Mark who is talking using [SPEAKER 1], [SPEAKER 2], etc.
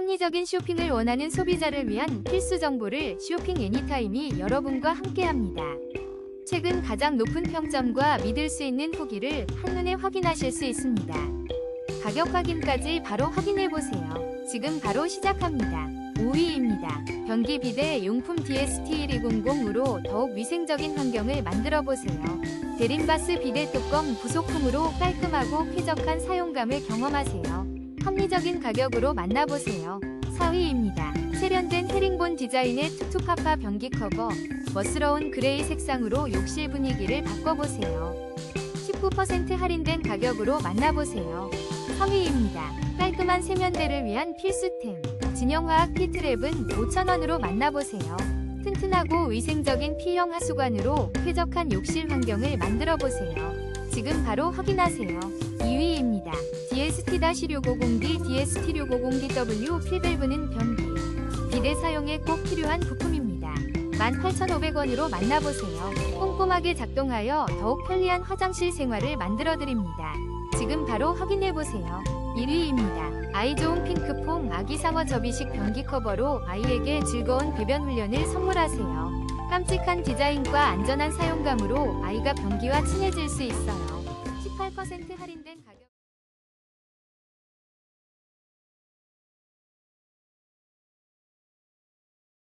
[SPEAKER 1] 합리적인 쇼핑을 원하는 소비자를 위한 필수 정보를 쇼핑 애니타임이 여러분과 함께합니다. 최근 가장 높은 평점과 믿을 수 있는 후기를 한눈에 확인하실 수 있습니다. 가격 확인까지 바로 확인해 보세요. 지금 바로 시작합니다. 5위입니다. 변기 비 대 용품 DST1200으로 더욱 위생적인 환경을 만들어 보세요. 대림바스 비대 뚜껑 부속품으로 깔끔하고 쾌적한 사용감을 경험하세요. 합리적인 가격으로 만나보세요. 4위입니다. 세련된 헤링본 디자인의 투투파파 변기 커버, 멋스러운 그레이 색상으로 욕실 분위기를 바꿔보세요. 19% 할인된 가격으로 만나보세요. 3위입니다. 깔끔한 세면대를 위한 필수템, 진영화학 피트랩은 5,000원으로 만나보세요. 튼튼하고 위생적인 P형 하수관으로 쾌적한 욕실 환경을 만들어보세요. 지금 바로 확인하세요. 2위입니다. DST-650D, DST-650DW 필밸브는 변기. 비대 사용에 꼭 필요한 부품입니다. 18,500원으로 만나보세요. 꼼꼼하게 작동하여 더욱 편리한 화장실 생활을 만들어드립니다. 지금 바로 확인해보세요. 1위입니다. 아이 좋은 핑크퐁 아기 상어 접이식 변기 커버로 아이에게 즐거운 배변 훈련을 선물하세요. 깜찍한 디자인과 안전한 사용감으로 아이가 변기와 친해질 수 있어요. 18% 할인된 가...